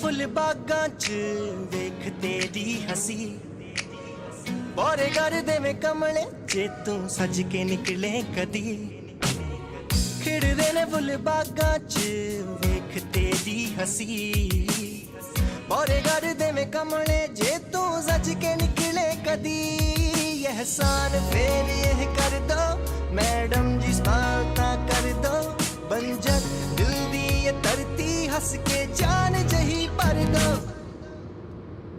ਫੁੱਲ ਬਾਗਾਂ 'ਚ ਵੇਖ ਤੇਰੀ ਹਸੀ। ਬੋਰੇ ਕਰਦੇ ਮੈਂ ਕਮਲੇ ਜੇ ਤੂੰ ਸੱਜ ਕੇ ਨਿਕਲੇ ਕਦੀ। ਖਿੜਦੇ ਨੇ ਫੁੱਲ ਬਾਗਾਂ 'ਚ ਵੇਖ ਤੇਰੀ ਹਸੀ। ਬੋਰੇ ਕਰਦੇ ਮੈਂ ਕਮਲੇ ਜੇ ਤੂੰ ਸੱਜ ਕੇ ਨਿਕਲੇ ਕਦੀ। ਇਹਸਾਨ ਫੇਰ ਇਹ ਕਰ ਦੋ, ਮੈਡਮ ਜੀ ਸਮਾਲ ਤਾਂ ਕਰ ਦੋ, ਬੰਜਰ ਧਰਤੀ ਹੱਸ ਕੇ ਜਾਨ ਜਹੀ ਭਰ ਦੋ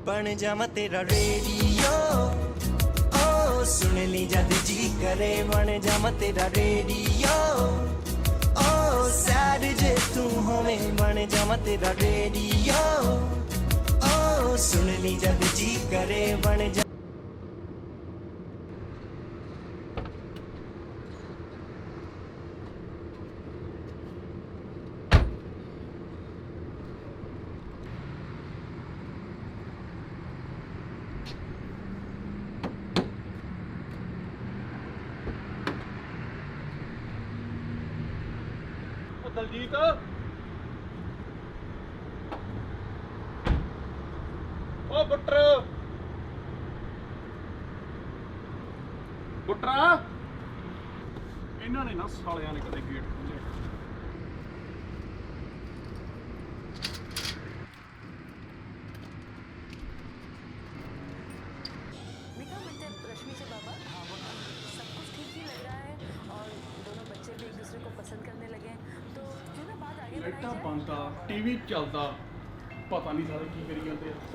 ਬਣ ਜਾਵਾਂ ਤੇਰਾ ਰੇਡੀਓ ਓ ਸੁਣ ਲਈ ਜਦ ਜੀ ਕਰੇ ਬਣ ਜਾਵਾਂ ਤੇਰਾ ਰੇਡੀਓ ਓ ਸੈਡ ਜੇ ਤੂੰ ਹੋਵੇਂ ਬਣ ਜਾਵਾਂ ਤੇਰਾ ਰੇਡੀਓ ਓ ਸੁਣ ਲਈ ਜਦ ਜੀ ਕਰੇ ਬਣ ਬੁੱਟਰ ਬੁੱਟਰਾ ਇਹਨਾਂ ਨੇ ਨਾ ਸਾਲਿਆਂ ਨੇ ਕਦੇ ਗੇਟ ਖੋਲੇ ਲਾਈਟਾਂ ਬੰਦ ਆ ਟੀਵੀ ਚੱਲਦਾ ਪਤਾ ਨਹੀਂ ਸਾਰੇ ਕੀ ਕਰੀ ਜਾਂਦੇ ਆ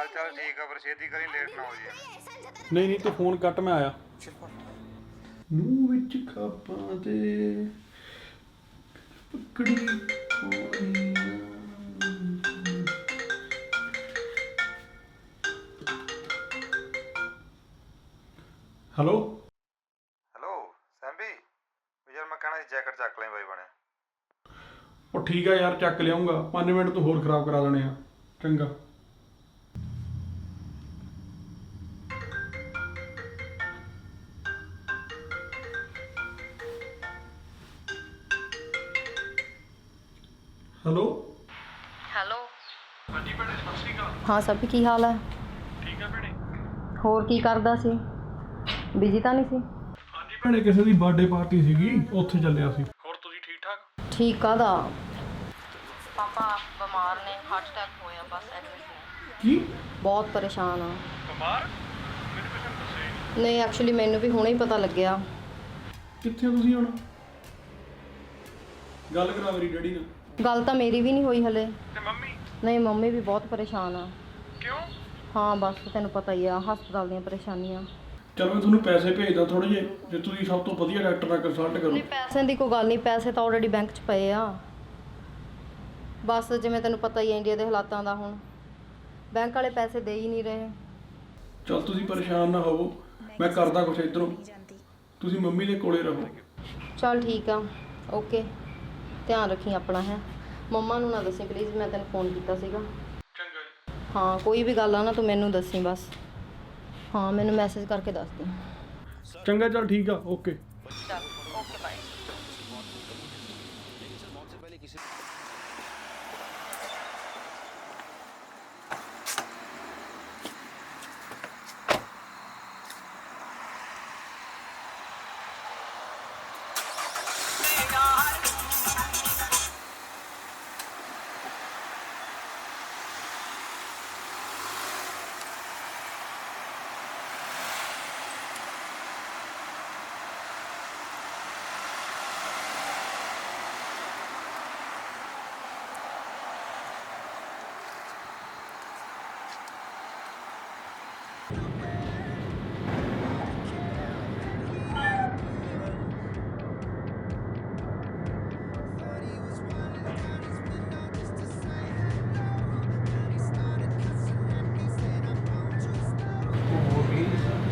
ਚੱਲ ਚੱਲ ਠੀਕ ਆ ਪਰ ਛੇਤੀ ਕਰੀ ਲੇਟ ਨਾ ਹੋ ਜੀ ਨਹੀਂ ਨਹੀਂ ਤੂੰ ਫੋਨ ਕੱਟ ਮੈਂ ਆਇਆ। ਨੂੰ ਵਿੱਚ ਖਾਪਾਂ ਤੇ ਪਕੜੀ ਹੋਈ ਹੈਲੋ? ਹੈਲੋ ਸੈਂਬੀ ਯਾਰ ਮੈਂ ਕਹਿਣਾ ਸੀ ਜੈਕਟ ਚੱਕ ਲੈ ਬਾਈ ਬਣੇ। ਉਹ ਠੀਕ ਆ ਯਾਰ ਚੱਕ ਲਿਆਉਂਗਾ 5 ਮਿੰਟ ਤੂੰ ਹੋਰ ਖਰਾਬ ਕਰਾ ਦੇਣੇ ਆ। ਚੰਗਾ। ਹੈਲੋ? ਹੈਲੋ। ਹਾਂਜੀ ਭੈਣੇ ਸਤਿ ਸ਼੍ਰੀ ਅਕਾਲ। ਹਾਂ ਸਭ ਕੀ ਹਾਲ ਹੈ? ਠੀਕ ਆ ਭੈਣੇ। ਹੋਰ ਕੀ ਕਰਦਾ ਸੀ? ਬਿਜ਼ੀ ਤਾਂ ਨਹੀਂ ਸੀ? ਹਾਂਜੀ ਭੈਣੇ। ਕਿਸੇ ਦੀ ਬਰਥਡੇ ਪਾਰਟੀ ਸੀਗੀ ਉੱਥੇ ਚੱਲਿਆ ਸੀ। ਹੋਰ ਤੁਸੀਂ ਠੀਕ ਠਾਕ? ਠੀਕ ਕਾਹਦਾ? ਪਾਪਾ ਬਿਮਾਰ ਨੇ ਹਾਰਟ ਅਟੈਕ ਹੋਇਆ ਬਸ ਐਡਮਿਟ ਨੇ ਕੀ? ਬਹੁਤ ਪਰੇਸ਼ਾਨ ਆ। ਬਿਮਾਰ? ਮੈਨੂੰ ਕਿਸੇ ਨੇ ਦੱਸਿਆ ਹੀ ਨਹੀਂ। ਐਕਚੁਅਲੀ ਮੈਨੂੰ ਵੀ ਹੁਣੇ ਹੀ ਪਤਾ ਲੱਗਿਆ। ਕਿੱਥੇ ਹੋ ਤੁਸੀਂ ਹੁਣ? ਗੱਲ ਕਰਾ ਮੇਰੀ ਡੈਡੀ ਨਾਲ। ਗੱਲ ਤਾਂ ਮੇਰੀ ਵੀ ਨਹੀਂ ਹੋਈ ਹਲੇ। ਤੇ ਮੰਮੀ? ਨਹੀਂ ਮੰਮੀ ਵੀ ਬਹੁਤ ਪਰੇਸ਼ਾਨ ਆ। ਕਿਉਂ? ਹਾਂ ਬਸ ਤੈਨੂੰ ਪਤਾ ਹੀ ਆ ਹਸਪਤਾਲ ਦੀਆਂ ਪਰੇਸ਼ਾਨੀਆਂ। ਚਲ ਮੈਂ ਤੁਹਾਨੂੰ ਪੈਸੇ ਭੇਜਦਾ ਥੋੜੇ ਜਿਹੇ ਜੇ ਤੁਸੀਂ ਸਭ ਤੋਂ ਵਧੀਆ ਡਾਕਟਰ ਨਾਲ ਕੰਸਲਟ ਕਰੋ। ਨਹੀਂ ਪੈਸਿਆਂ ਦੀ ਕੋਈ ਗੱਲ ਨਹੀਂ ਪੈਸੇ ਤਾਂ ਆਲਰੇਡੀ ਬੈਂਕ 'ਚ ਪਏ ਆ। ਬਸ ਜਿਵੇਂ ਤੈਨੂੰ ਪਤਾ ਹੀ ਆ ਇੰਡੀਆ ਦੇ ਹਾਲਾਤਾਂ ਦਾ ਹੁਣ। ਬੈਂਕ ਵਾਲੇ ਪੈਸੇ ਦੇ ਹੀ ਨਹੀਂ ਰਹੇ। ਚਲ ਤੁਸੀਂ ਪਰੇਸ਼ਾਨ ਨਾ ਹੋਵੋ ਮੈਂ ਕਰਦਾ ਕੁਛ ਇਧਰੋਂ। ਤੁਸੀਂ ਮੰਮੀ ਦੇ ਕੋਲੇ ਰਹੋ। ਚਲ ਠੀਕ ਆ ਓਕੇ। ਧਿਆਨ ਰੱਖੀ ਆਪਣਾ ਹੈ। ਮੰਮਾ ਨੂੰ ਨਾ ਦੱਸੀ ਪਲੀਜ਼ ਮੈਂ ਤੈਨੂੰ ਫੋਨ ਕੀਤਾ ਸੀਗਾ। ਚੰਗਾ ਜੀ। ਹਾਂ ਕੋਈ ਵੀ ਗੱਲ ਆ ਨਾ ਤੂੰ ਮੈਨੂੰ ਦੱਸੀ ਬਸ। ਹਾਂ ਮੈਨੂੰ ਮੈਸੇਜ ਕਰਕੇ ਦੱਸ ਦੇ। ਚੰਗਾ ਚਲ ਠੀਕ ਆ ਓਕੇ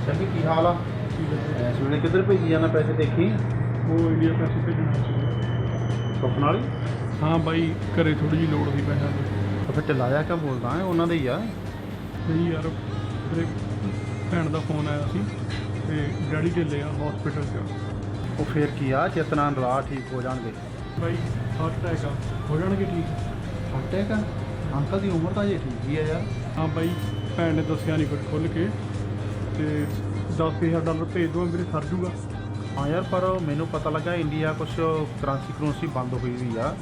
ਹਾਲ ਆ? ਇਸ ਵੇਲੇ ਕਿੱਧਰ ਭੇਜੀ ਜਾਣਾ ਪੈਸੇ ਦੇਖੀ? ਉਹ ਇੰਡੀਆ ਪੈਸੇ ਭੇਜਣਾ ਸੀ। ਸੁਪਨ ਵਾਲੀ ਹਾਂ? ਬਾਈ ਘਰੇ ਥੋੜੀ ਜਿਹੀ ਲੋੜ ਸੀ ਪੈਸਿਆਂ ਦੀ। ਤਾਂ ਫਿਰ ਢਿੱਲਾਇਆ ਕਿਉਂ ਬੋਲਦਾ ਹੈ ਉਹਨਾਂ ਦੇ ਹੀ ਆ। ਨਹੀਂ ਯਾਰ ਮੇਰੇ ਭੈਣ ਦਾ ਫੋਨ ਆਇਆ ਸੀ ਤੇ ਡੈਡੀ ਢਿੱਲੇ ਆ ਹਸਪੀਟਲ 'ਚ। ਉਹ ਫੇਰ ਕੀ ਆ? ਚੇਤਨਾ ਨਰਾ ਠੀਕ ਹੋ ਜਾਣਗੇ। ਬਾਈ ਹਾਰਟ ਅਟੈਕ ਆ। ਹੋ ਜਾਣਗੇ ਠੀਕ? ਹਟੇਗਾ ਅੰਕਲ ਦੀ ਉਮਰ ਤਾਂ ਜੇ ਠੀਕ ਹੀ ਆ ਯਾਰ। ਹਾਂ ਬਾਈ ਭੈਣ ਨੇ ਦੱਸਿਆ ਨਹੀਂ ਕੁਝ ਖੁੱਲ ਕੇ। ਤੇ 10000 ਡਾਲਰ ਭੇਜ ਦੋ ਮੇਰੇ ਸਰ ਜੂਗਾ। ਹਾਂ ਯਾਰ ਪਰ ਮੈਨੂੰ ਪਤਾ ਲੱਗਾ ਇੰਡੀਆ ਕੁਝ ਕਰੰਸੀ ਕਰੰਸੀ ਬੰਦ ਹੋਈ ਵੀ ਆ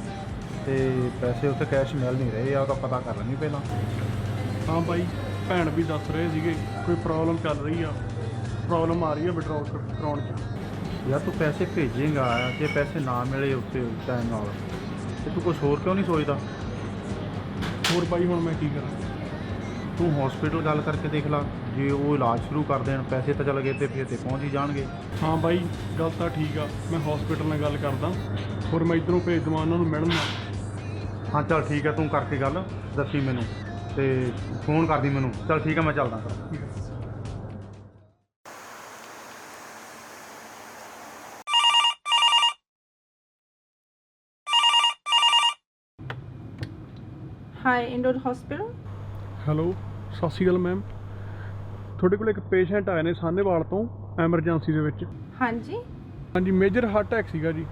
ਤੇ ਪੈਸੇ ਉੱਥੇ ਕੈਸ਼ ਮਿਲ ਨਹੀਂ ਰਹੇ ਆ ਉਹਦਾ ਪਤਾ ਕਰ ਲੈਣੀ ਪਹਿਲਾਂ। ਹਾਂ ਬਾਈ ਭੈਣ ਵੀ ਦੱਸ ਰਹੇ ਸੀਗੇ ਕੋਈ ਪ੍ਰੋਬਲਮ ਚੱਲ ਰਹੀ ਆ। ਪ੍ਰੋਬਲਮ ਆ ਰਹੀ ਆ ਵਿਡਰਾਅ ਕਰਾਉਣ 'ਚ। ਯਾਰ ਤੂੰ ਪੈਸੇ ਭੇਜੇਗਾ ਜੇ ਪੈਸੇ ਨਾ ਮਿਲੇ ਉੱਥੇ ਟਾਈਮ ਨਾਲ ਤੇ ਤੂੰ ਕੁਝ ਹੋਰ ਕਿਉਂ ਨਹੀਂ ਸੋਚਦਾ? ਹੋਰ ਬਾਈ ਹੁਣ ਮੈਂ ਕੀ ਕਰਾਂ? ਤੂੰ ਹਸਪੀਟਲ ਗੱਲ ਕਰਕੇ ਦੇਖ ਲੈ। ਜੇ ਉਹ ਇਲਾਜ ਸ਼ੁਰੂ ਕਰ ਦੇਣ ਪੈਸੇ ਤਾਂ ਚੱਲ ਗਏ ਤੇ ਫਿਰ ਤੇ ਪਹੁੰਚ ਹੀ ਜਾਣਗੇ। ਹਾਂ ਬਾਈ ਗੱਲ ਤਾਂ ਠੀਕ ਆ ਮੈਂ ਹਸਪੀਟਲ ਨਾਲ ਗੱਲ ਕਰਦਾ। ਹੋਰ ਮੈਂ ਇਧਰੋਂ ਭੇਜ ਦੇਵਾਂ ਉਹਨਾਂ ਨੂੰ ਮਿਲਣ ਹਾਂ ਚੱਲ ਠੀਕ ਹੈ ਤੂੰ ਕਰਕੇ ਗੱਲ ਦੱਸੀ ਮੈਨੂੰ ਤੇ ਫੋਨ ਕਰਦੀ ਮੈਨੂੰ। ਚੱਲ ਠੀਕ ਹੈ ਮੈਂ ਚੱਲਦਾ। ਫਿਰ ਹਾਈ ਇੰਡੋਰ ਹਸਪੀਟਲ ਹੈਲੋ ਸਤਿ ਸ਼੍ਰੀ ਅਕਾਲ ਮੈਮ ਤੁਹਾਡੇ ਕੋਲ ਇੱਕ ਪੇਸ਼ੈਂਟ ਆਏ ਨੇ ਸਾਹਨੇਵਾਲ ਤੋਂ ਐਮਰਜੈਂਸੀ ਦੇ ਵਿੱਚ। ਹਾਂਜੀ। ਹਾਂਜੀ ਮੇਜਰ ਹਾਰਟ ਅਟੈਕ ਸੀਗਾ ਜੀ।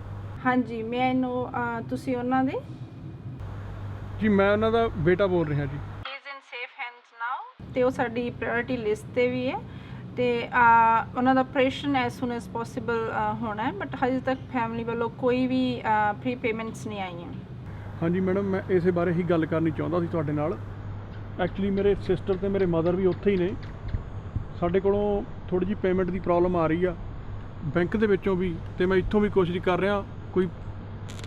ਹਾਂਜੀ ਮੈਨੂੰ ਅਹ, ਤੁਸੀਂ ਉਹਨਾਂ ਦੇ? ਜੀ ਮੈਂ ਉਹਨਾਂ ਦਾ ਬੇਟਾ ਬੋਲ ਰਿਹਾ ਜੀ। Is in safe hands now ਤੇ ਉਹ ਸਾਡੀ ਪ੍ਰਾਇੋਰਟੀ ਲਿਸਟ ਤੇ ਵੀ ਹੈ ਤੇ ਅਹ, ਉਹਨਾਂ ਦਾ operation as soon as possible ਹੋਣਾ ਹੈ ਬਟ ਹਜੇ ਤੱਕ ਫੈਮਿਲੀ ਵੱਲੋਂ ਕੋਈ ਵੀ ਪ੍ਰੀ ਪੇਮੈਂਟਸ ਨਹੀਂ ਆਈਆਂ। ਹਾਂਜੀ ਮੈਡਮ ਮੈਂ ਇਸੇ ਬਾਰੇ ਹੀ ਗੱਲ ਕਰਨੀ ਚਾਹੁੰਦਾ ਸੀ ਤੁਹਾਡੇ ਨਾਲ। ਐਕਚੁਅਲੀ ਮੇਰੇ ਸਿਸਟਰ ਤੇ ਮੇਰੇ ਮਦਰ ਵੀ ਉੱਥੇ ਹੀ ਨੇ। ਸਾਡੇ ਕੋਲੋਂ ਥੋੜੀ ਜਿਹੀ ਪੇਮੈਂਟ ਦੀ ਪ੍ਰੋਬਲਮ ਆ ਰਹੀ ਆ। ਬੈਂਕ ਦੇ ਵਿੱਚੋਂ ਵੀ ਤੇ ਮੈਂ ਇੱਥੋਂ ਵੀ ਕੋਸ਼ਿਸ਼ ਕਰ ਰਿਹਾ ਕੋਈ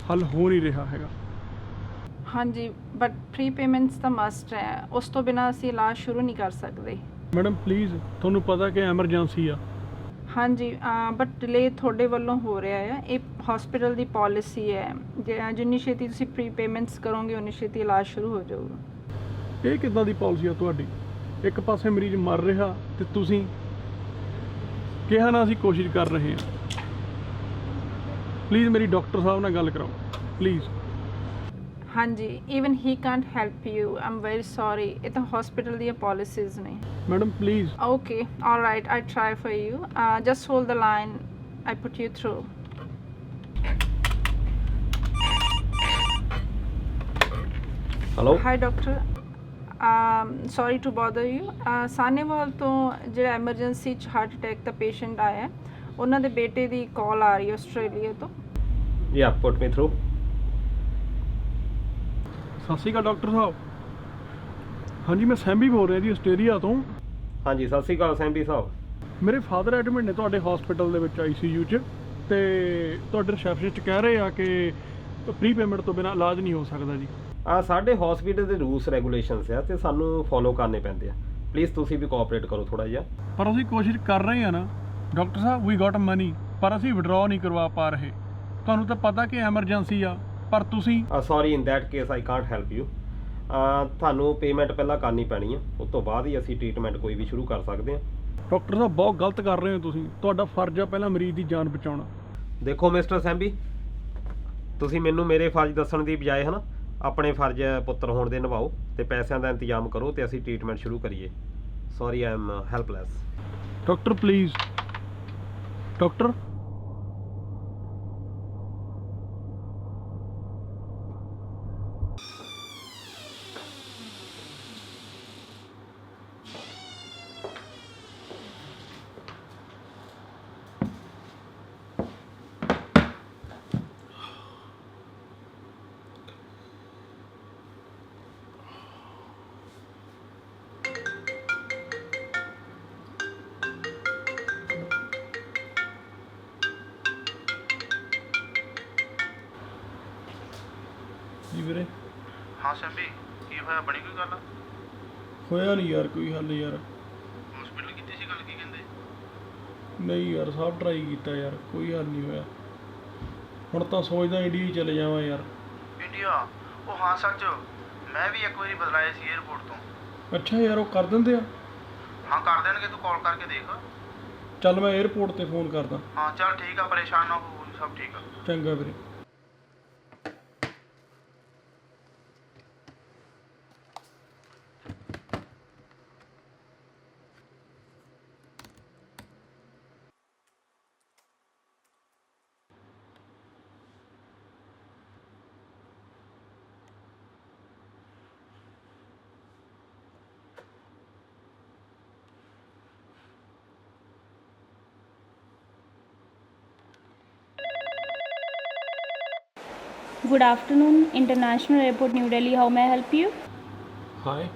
ਹੱਲ ਹੋ ਨਹੀਂ ਰਿਹਾ ਹੈਗਾ। ਹਾਂਜੀ ਬਟ ਪ੍ਰੀ ਪੇਮੈਂਟਸ ਤਾਂ ਮਸਟ ਹੈ। ਉਸ ਤੋਂ ਬਿਨਾ ਅਸੀਂ ਇਲਾਜ ਸ਼ੁਰੂ ਨਹੀਂ ਕਰ ਸਕਦੇ। ਮੈਡਮ ਪਲੀਜ਼ ਤੁਹਾਨੂੰ ਪਤਾ ਕਿ ਐਮਰਜੈਂਸੀ ਆ। ਹਾਂਜੀ ਬਟ ਡਿਲੇ ਤੁਹਾਡੇ ਵੱਲੋਂ ਹੋ ਰਿਹਾ ਹੈ ਇਹ ਹਸਪੀਟਲ ਦੀ ਪਾਲਿਸੀ ਹੈ। ਜੇ ਜਿੰਨੀ ਛੇਤੀ ਤੁਸੀਂ ਪ੍ਰੀ ਪੇਮੈਂਟਸ ਕਰੋਗੇ ਉਨੀ ਛੇਤੀ ਇਲਾਜ ਸ਼ੁਰੂ ਹੋ ਜਾਊਗਾ। ਇਹ ਕਿੱਦਾਂ ਦੀ ਪਾਲਿਸੀ ਆ ਤੁਹਾਡੀ? ਇੱਕ ਪਾਸੇ ਮਰੀਜ਼ ਮਰ ਰਿਹਾ ਤੇ ਤੁਸੀਂ ਕਿਹਾ ਨਾ ਅਸੀਂ ਕੋਸ਼ਿਸ਼ ਕਰ ਰਹੇ ਹਾਂ। ਪਲੀਜ਼ ਮੇਰੀ ਡਾਕਟਰ ਸਾਹਿਬ ਨਾਲ ਗੱਲ ਕਰਾਓ। ਪਲੀਜ਼ ਹਾਂਜੀ even he can't help you I'm very sorry ਇਹ ਤਾਂ ਹਸਪੀਟਲ ਦੀਆਂ ਪਾਲਿਸੀਜ਼ ਨੇ। Madam please okay alright I try for you just hold the line I put you through hello hi doctor to bother you. Uh, Sanewal ਤੋਂ ਜਿਹੜਾ emergency ਚ heart attack ਦਾ patient ਆਇਆ ਹੈ, ਉਹਨਾਂ ਦੇ ਬੇਟੇ ਦੀ ਕਾਲ ਆ ਰਹੀ ਹੈ ਆਸਟ੍ਰੇਲੀਆ ਤੋਂ। Yeah, put me through. ਸਤਿ ਸ਼੍ਰੀ ਅਕਾਲ ਡਾਕਟਰ ਸਾਹਿਬ। ਹਾਂਜੀ ਮੈਂ ਸੈਂਬੀ ਬੋਲ ਰਿਹਾ ਜੀ ਆਸਟ੍ਰੇਲੀਆ ਤੋਂ। ਹਾਂਜੀ ਸਤਿ ਸ਼੍ਰੀ ਅਕਾਲ ਸੈਂਬੀ ਸਾਹਿਬ। ਮੇਰੇ ਫਾਦਰ ਐਡਮਿਟ ਨੇ ਤੁਹਾਡੇ ਹਸਪੀਟਲ ਦੇ ਵਿੱਚ ਆਈਸੀਯੂ 'ਚ ਤੇ ਤੁਹਾਡੇ ਰਿਸੈਪਸ਼ਨਿਸਟ ਕਹਿ ਰਹੇ ਆ ਕਿ ਪ੍ਰੀ ਪੇਮੈਂਟ ਤੋਂ ਬਿਨਾ ਇਲਾਜ ਨਹੀਂ ਹੋ ਸਕਦਾ ਜੀ। ਆ ਸਾਡੇ ਹਸਪੀਟਲ ਦੇ ਰੂਲਸ ਰੈਗੂਲੇਸ਼ਨਸ ਆ ਤੇ ਸਾਨੂੰ ਫੋਲੋ ਕਰਨੇ ਪੈਂਦੇ ਆ। ਪਲੀਜ਼ ਤੁਸੀਂ ਵੀ ਕੋਆਪਰੇਟ ਕਰੋ ਥੋੜਾ ਜਿਹਾ। ਪਰ ਅਸੀਂ ਕੋਸ਼ਿਸ਼ ਕਰ ਰਹੇ ਆ ਨਾ ਡਾਕਟਰ ਸਾਹਿਬ ਵੀ ਗਾਟ ਮਨੀ ਪਰ ਅਸੀਂ ਵਿਡਰਾਅ ਨਹੀਂ ਕਰਵਾ ਪਾ ਰਹੇ। ਤੁਹਾਨੂੰ ਤਾਂ ਪਤਾ ਕਿ ਐਮਰਜੈਂਸੀ ਆ ਪਰ ਤੁਸੀਂ sorry in that case I can't help you ਤੁਹਾਨੂੰ ਪੇਮੈਂਟ ਪਹਿਲਾਂ ਕਰਨੀ ਪੈਣੀ ਆ ਉਸ ਤੋਂ ਬਾਅਦ ਹੀ ਅਸੀਂ ਟ੍ਰੀਟਮੈਂਟ ਕੋਈ ਵੀ ਸ਼ੁਰੂ ਕਰ ਸਕਦੇ ਆ ਡਾਕਟਰ ਸਾਹਿਬ ਬਹੁਤ ਗਲਤ ਕਰ ਰਹੇ ਹੋ ਤੁਸੀਂ। ਤੁਹਾਡਾ ਫਰਜ਼ ਆ ਪਹਿਲਾਂ ਮਰੀਜ਼ ਦੀ ਜਾਨ ਬਚਾਉਣਾ। ਦੇਖੋ ਮਿਸਟਰ ਸੈਂਬੀ ਤੁਸੀਂ ਮੈਨੂੰ ਮੇਰੇ ਫਰਜ਼ ਦੱਸਣ ਦੀ ਬਜਾਏ ਹਨਾ ਆਪਣੇ ਫਰਜ਼ ਪੁੱਤਰ ਹੋਣ ਦੇ ਨਿਭਾਓ ਤੇ ਪੈਸਿਆਂ ਦਾ ਇੰਤਜ਼ਾਮ ਕਰੋ ਤੇ ਅਸੀਂ ਟ੍ਰੀਟਮੈਂਟ ਸ਼ੁਰੂ ਕਰੀਏ। Sorry I am helpless doctor please doctor ਵੀਰੇ? ਹਾਂ ਸ਼ੰਭੀ ਕੀ ਹੋਇਆ ਬਣੀ ਕੋਈ ਗੱਲ? ਹੋਇਆ ਨਹੀਂ ਯਾਰ ਕੋਈ ਹੱਲ ਯਾਰ। ਹਸਪੀਟਲ ਕੀਤੀ ਸੀ ਗੱਲ ਕੀ ਕਹਿੰਦੇ? ਨਹੀਂ ਯਾਰ ਸਭ ਟਰਾਈ ਕੀਤਾ ਯਾਰ ਕੋਈ ਹੱਲ ਨਹੀਂ ਹੋਇਆ। ਹੁਣ ਤਾਂ ਸੋਚਦਾ ਇੰਡੀਆ ਚਲੇ ਜਾਵਾਂ ਯਾਰ। ਇੰਡੀਆ? ਉਹ ਹਾਂ ਸੱਚ ਮੈਂ ਵੀ ਇੱਕ ਵਾਰੀ ਬਦਲਾਇਆ ਸੀ 에어ਪੋਰਟ ਤੋਂ। ਅੱਛਾ ਯਾਰ ਉਹ ਕਰ ਦਿੰਦੇ ਆ? ਹਾਂ ਕਰ ਦੇਣਗੇ ਤੂੰ ਕਾਲ ਕਰਕੇ ਦੇਖ। ਚੱਲ ਮੈਂ 에어ਪੋਰਟ ਤੇ ਫੋਨ ਕਰਦਾ। ਹਾਂ ਚੱਲ ਠੀਕ ਆ ਪਰੇਸ਼ਾਨ ਨਾ ਹੋ ਸਭ ਠੀਕ ਆ। ਚੰਗਾ ਵੀਰੇ। Good afternoon, International Airport New Delhi. How may I help you? Hi,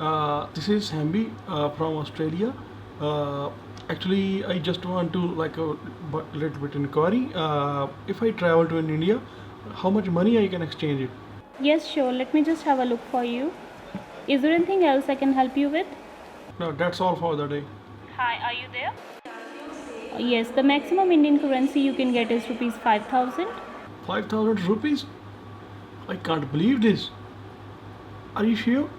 uh, this is Hambi uh, from Australia. Uh, actually, I just want to like a little bit inquiry. Uh, if I travel to in India, how much money I can exchange it? Yes, sure. Let me just have a look for you. Is there anything else I can help you with? No, that's all for the day. Hi, are you there? Yes, the maximum Indian currency you can get is rupees 5000. Five thousand rupees? I can't believe this. Are you sure?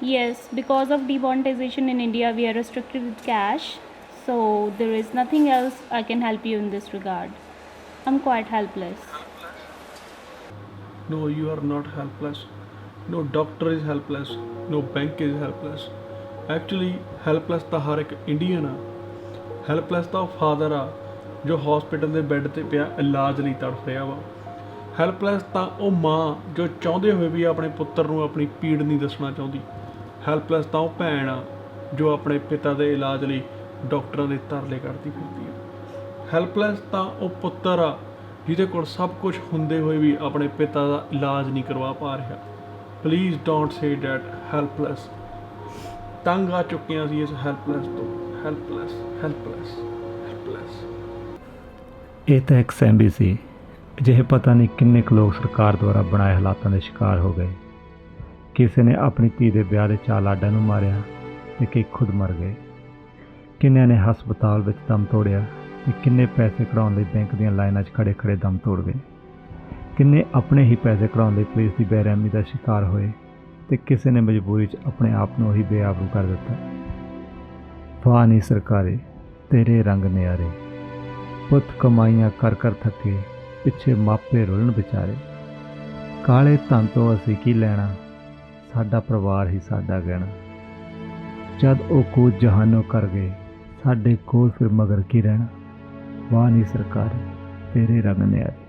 Yes, because of demonetization in India, we are restricted with cash. So there is nothing else I can help you in this regard. I'm quite helpless. No, you are not helpless. No doctor is helpless. No bank is helpless. Actually, helpless ਤਾਂ ਹਰ ਇੱਕ Indian ਆ helpless ਤਾਂ ਉਹ father ਆ ਜੋ hospital ਦੇ bed ਤੇ ਪਿਆ ਇਲਾਜ ਲਈ ਤੜਫ ਰਿਹਾ ਵਾ ਹੈਲਪਲੈਸ ਤਾਂ ਉਹ ਮਾਂ ਜੋ ਚਾਹੁੰਦੇ ਹੋਏ ਵੀ ਆਪਣੇ ਪੁੱਤਰ ਨੂੰ ਆਪਣੀ ਪੀੜ ਨਹੀਂ ਦੱਸਣਾ ਚਾਹੁੰਦੀ। ਹੈਲਪਲੈਸ ਤਾਂ ਉਹ ਭੈਣ ਆ ਜੋ ਆਪਣੇ ਪਿਤਾ ਦੇ ਇਲਾਜ ਲਈ ਡਾਕਟਰਾਂ ਦੇ ਤਰਲੇ ਕਰਦੀ ਫਿਰਦੀ ਆ। ਹੈਲਪਲੈਸ ਤਾਂ ਉਹ ਪੁੱਤਰ ਆ ਜਿਹਦੇ ਕੋਲ ਸਭ ਕੁਝ ਹੁੰਦੇ ਹੋਏ ਵੀ ਆਪਣੇ ਪਿਤਾ ਦਾ ਇਲਾਜ ਨਹੀਂ ਕਰਵਾ ਪਾ ਰਿਹਾ। Please don't say that helpless ਤੰਗ ਆ ਚੁੱਕੀਆਂ ਸੀ ਇਸ ਹੈਲਪਲੈਸ ਤੋਂ। ਹੈਲਪਲੈਸ ਹੈਲਪਲੈਸ ਹੈਲਪਲੈਸ ਇਹ ਤਾਂ ਇੱਕ ਸੈਂਬੀ ਸੀ। ਅਜਿਹੇ ਪਤਾ ਨਹੀਂ ਕਿੰਨੇ ਕੁ ਲੋਕ ਸਰਕਾਰ ਦੁਆਰਾ ਬਣਾਏ ਹਾਲਾਤਾਂ ਦੇ ਸ਼ਿਕਾਰ ਹੋ ਗਏ। ਕਿਸੇ ਨੇ ਆਪਣੀ ਧੀ ਦੇ ਵਿਆਹ ਦੇ ਚਾਅ ਲਾਡਾਂ ਨੂੰ ਮਾਰਿਆ ਤੇ ਕਈ ਖੁਦ ਮਰ ਗਏ। ਕਿੰਨਿਆਂ ਨੇ ਹਸਪਤਾਲ ਵਿੱਚ ਦਮ ਤੋੜਿਆ ਤੇ ਕਿੰਨੇ ਪੈਸੇ ਕਢਾਉਣ ਲਈ ਬੈਂਕ ਦੀਆਂ ਲਾਈਨਾਂ 'ਚ ਖੜੇ ਖੜੇ ਦਮ ਤੋੜ ਗਏ। ਕਿੰਨੇ ਆਪਣੇ ਹੀ ਪੈਸੇ ਕਢਾਉਣ ਲਈ ਪੁਲਿਸ ਦੀ ਬੇਰਹਿਮੀ ਦਾ ਸ਼ਿਕਾਰ ਹੋਏ ਤੇ ਕਿਸੇ ਨੇ ਮਜਬੂਰੀ 'ਚ ਆਪਣੇ ਆਪ ਨੂੰ ਹੀ ਬੇਆਬਰੂ ਕਰ ਦਿੱਤਾ। ਵਾਹ ਨਹੀਂ ਸਰਕਾਰੇ, ਤੇਰੇ ਰੰਗ ਨਿਆਰੇ, ਪੁੱਤ ਕਮਾਈਆਂ ਕਰ ਕਰ ਥੱਕੇ ਪਿੱਛੇ ਮਾਪੇ ਰੁਲਣ ਵਿਚਾਰੇ। ਕਾਲੇ ਧਨ ਤੋਂ ਅਸੀਂ ਕੀ ਲੈਣਾ? ਸਾਡਾ ਪਰਿਵਾਰ ਹੀ ਸਾਡਾ ਗਹਿਣਾ। ਜਦ ਉਹ ਕੂਦ ਜਹਾਨੋਂ ਕਰ ਗਏ, ਸਾਡੇ ਕੋਲ ਫਿਰ ਮਗਰ ਕੀ ਰਹਿਣਾ? ਵਾਹ ਨਹੀਂ ਸਰਕਾਰ, ਤੇਰੇ ਰੰਗ ਨੇ ਨਿਆਰੇ।